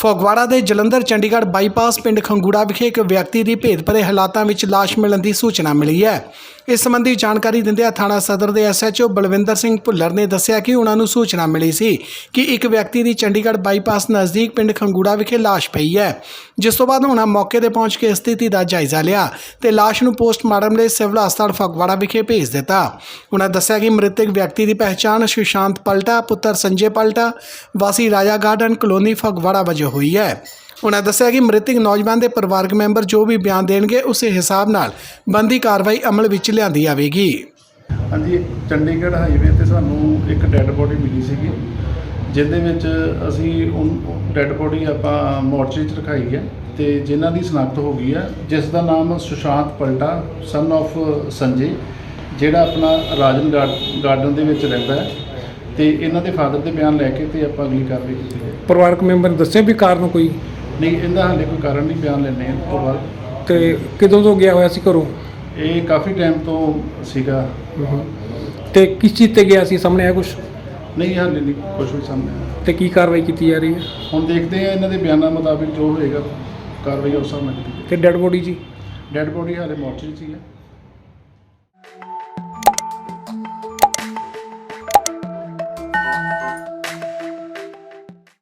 ਫੋਗਵਾੜਾ ਦੇ ਜਲੰਧਰ, ਚੰਡੀਗੜ੍ਹ ਬਾਈਪਾਸ ਪਿੰਡ ਖੰਗੂੜਾ ਵਿਖੇ ਇੱਕ ਵਿਅਕਤੀ ਦੀ ਭੇਦ ਭਰੇ ਹਾਲਾਤਾਂ ਵਿੱਚ ਲਾਸ਼ ਮਿਲਣ ਦੀ ਸੂਚਨਾ ਮਿਲੀ ਹੈ। ਇਸ ਸੰਬੰਧੀ ਜਾਣਕਾਰੀ ਦਿੰਦਿਆਂ ਥਾਣਾ ਸਦਰ ਦੇ ਐਸਐਚਓ ਬਲਵਿੰਦਰ ਸਿੰਘ ਭੁੱਲਰ ਨੇ ਦੱਸਿਆ ਕਿ ਉਹਨਾਂ ਨੂੰ ਸੂਚਨਾ ਮਿਲੀ ਸੀ ਕਿ ਇੱਕ ਵਿਅਕਤੀ ਦੀ ਚੰਡੀਗੜ੍ਹ ਬਾਈਪਾਸ ਨਜ਼ਦੀਕ ਪਿੰਡ ਖੰਗੂੜਾ ਵਿਖੇ ਲਾਸ਼ ਪਈ ਹੈ, ਜਿਸ ਤੋਂ ਬਾਅਦ ਉਹਨਾਂ ਮੌਕੇ ਤੇ ਪਹੁੰਚ ਕੇ ਸਥਿਤੀ ਦਾ ਜਾਇਜ਼ਾ ਲਿਆ ਤੇ ਲਾਸ਼ ਨੂੰ ਪੋਸਟਮਾਰਟਮ ਲਈ ਸਿਵਲ ਹਸਪਤਾਲ ਫਗਵਾੜਾ ਵਿਖੇ ਭੇਜ ਦਿੱਤਾ। ਉਹਨਾਂ ਦੱਸਿਆ ਕਿ ਮ੍ਰਿਤਕ ਵਿਅਕਤੀ ਦੀ ਪਹਿਚਾਣ ਸੁਸ਼ਾਂਤ ਪਲਟਾ, ਪੁੱਤਰ ਸੰਜੇ ਪਲਟਾ, ਵਾਸੀ ਰਾਜਾ ਗਾਰਡਨ ਕਲੋਨੀ ਫਗਵਾੜਾ ਵਜੋਂ ਹੋਈ ਹੈ। ਉਹਨਾਂ ਦੱਸਿਆ ਕਿ ਮ੍ਰਿਤਕ ਨੌਜਵਾਨ ਦੇ ਪਰਿਵਾਰਕ ਮੈਂਬਰ ਜੋ ਵੀ ਬਿਆਨ ਦੇਣਗੇ ਉਸੇ ਹਿਸਾਬ ਨਾਲ ਬੰਦੀ ਕਾਰਵਾਈ ਅਮਲ ਵਿੱਚ ਲਿਆਂਦੀ ਜਾਵੇਗੀ। ਹਾਂਜੀ ਚੰਡੀਗੜ੍ਹ ਹਾਈਵੇ ਤੇ ਸਾਨੂੰ ਇੱਕ ਡੈੱਡ ਬੋਡੀ ਮਿਲੀ ਸੀਗੀ ਜਿਹਦੇ ਵਿੱਚ ਅਸੀਂ ਉਹ ਡੈੱਡ ਬੋਡੀ ਆਪਾਂ ਮੋਰਚਰੀ 'ਚ ਰਖਾਈ ਹੈ ਤੇ ਜਿਨ੍ਹਾਂ ਦੀ ਸ਼ਨਾਖਤ ਹੋ ਗਈ ਹੈ ਜਿਸ ਦਾ ਨਾਮ ਸੁਸ਼ਾਂਤ ਪਲਟਾ ਸਨ of ਸੰਜੇ ਜਿਹੜਾ ਆਪਣਾ ਰਾਜਨ ਗਾਰਡ- ਗਾਰਡਨ ਦੇ ਵਿੱਚ ਰਹਿੰਦਾ ਹੈ ਤੇ ਇਹਨਾਂ ਦੇ ਫਾਦਰ ਦੇ ਬਿਆਨ ਲੈ ਕੇ ਤੇ ਆਪਾਂ ਅਗਲੀ ਕਾਰਵਾਈ ਕੀਤੀ ਹੈ। ਪਰਿਵਾਰਕ ਮੈਂਬਰ ਨੇ ਦੱਸਿਆ ਵੀ ਕਾਰਨ ਕੋਈ ਨਹੀਂ ਇਹਦਾ ਹਾਲੇ ਕੋਈ ਕਾਰਨ ਨਹੀਂ ਬਿਆਨ ਲੈਣੇ ਇਸ ਤੋਂ ਬਾਅਦ। ਤੇ ਕਦੋਂ ਤੋਂ ਗਿਆ ਹੋਇਆ ਸੀ ਘਰੋਂ? ਇਹ ਕਾਫੀ ਟਾਈਮ ਤੋਂ ਸੀਗਾ। ਤੇ ਕਿਸ ਚੀਜ਼ ਤੇ ਗਿਆ ਸੀ? ਸਾਹਮਣੇ ਆਇਆ ਕੁਝ ਨਹੀਂ ਹਾਲੇ ਨਹੀਂ ਕੁਝ ਵੀ ਸਾਹਮਣੇ ਆਇਆ। ਤੇ ਕੀ ਕਾਰਵਾਈ ਕੀਤੀ ਜਾ ਰਹੀ ਹੈ? ਹੁਣ ਦੇਖਦੇ ਆ ਇਹਨਾਂ ਦੇ ਬਿਆਨਾਂ ਮੁਤਾਬਿਕ ਜੋ ਹੋਏਗਾ ਕਾਰਵਾਈ ਉਸ ਹਿਸਾਬ ਨਾਲ ਕੀਤੀ ਤੇ ਡੈੱਡ ਬੋਡੀ ਜੀ? ਡੈੱਡ ਬੋਡੀ ਹਾਲੇ ਮੋਰਚਰੀ 'ਚ ਹੀ ਹੈ।